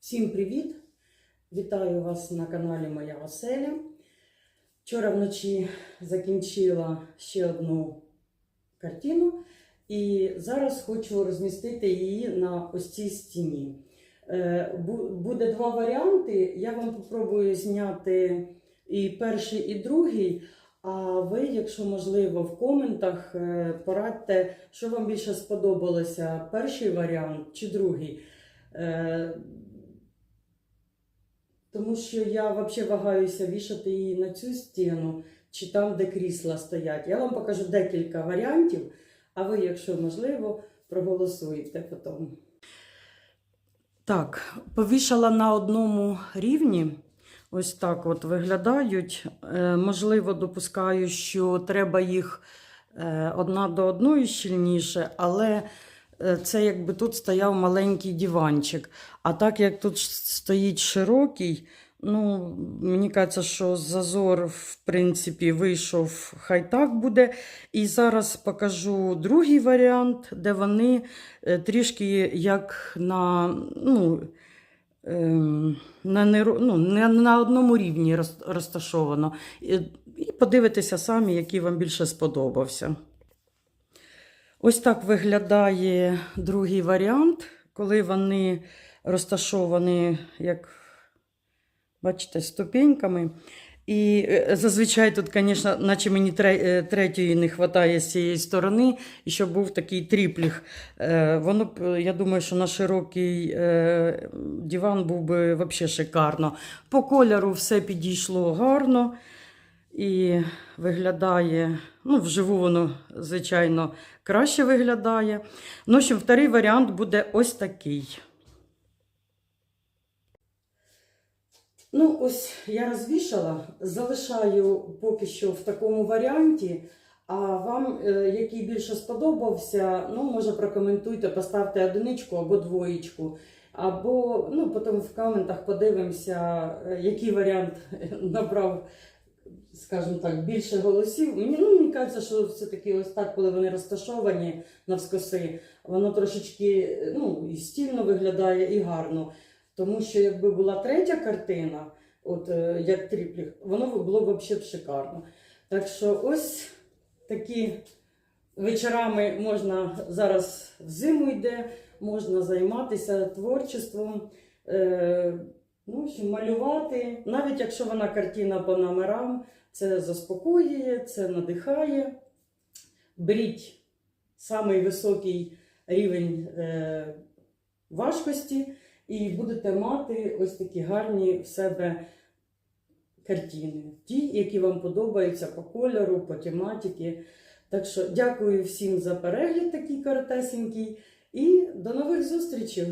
Всім привіт! Вітаю вас на каналі Моя Оселя. Вчора вночі закінчила ще одну картину, і зараз хочу розмістити її на ось цій стіні. Е, Буде два варіанти. Я вам попробую зняти і перший, і другий. А ви, якщо можливо, в коментах е, порадьте, що вам більше сподобалося: перший варіант чи другий. Тому що я взагалі вагаюся вішати її на цю стіну чи там, де крісла стоять. Я вам покажу декілька варіантів, а ви, якщо можливо, проголосуєте потім. Так, повішала на одному рівні. Ось так от виглядають. Е, можливо, допускаю, що треба їх е, одна до одної щільніше, але це якби тут стояв маленький диванчик. А так як тут стоїть широкий, ну, мені кажеться, що зазор, в принципі, вийшов, хай так буде. І зараз покажу другий варіант, де вони е, трішки як на. ну, ем, на, неро- ну, не на одному рівні розташовано. І подивитися самі, який вам більше сподобався. Ось так виглядає другий варіант, коли вони розташовані, як бачите, ступеньками. І е, зазвичай тут, звісно, наче мені е, третьої не вистачає з цієї сторони, і щоб був такий тріпліх. Е, Воно я думаю, що на широкий диван був би взагалі шикарно. По кольору все підійшло гарно і виглядає, ну, вживу воно, звичайно, краще виглядає. Ну, в вторий варіант буде ось такий. Ну, ось я розвішала, залишаю поки що в такому варіанті. А вам, е, який більше сподобався, ну, може прокоментуйте, поставте одиничку або двоєчку. Або ну, потім в коментах подивимося, е, який варіант набрав, скажімо так, більше голосів. Мені, ну, мені кажеться, що все-таки ось так, коли вони розташовані навскоси, воно трошечки ну, і стільно виглядає, і гарно. Тому що якби була третя картина, от е, як тріпліх, воно було б взагалі шикарно. Так що ось такі вечорами можна зараз в зиму йде, можна займатися творчеством, е, ну, общем, малювати. Навіть якщо вона картина по номерам, це заспокоює, це надихає. Беріть самий високий рівень е, важкості і будете мати ось такі гарні в себе картини. Ті, які вам подобаються по кольору, по тематиці. Так що дякую всім за перегляд такий коротесенький і до нових зустрічей!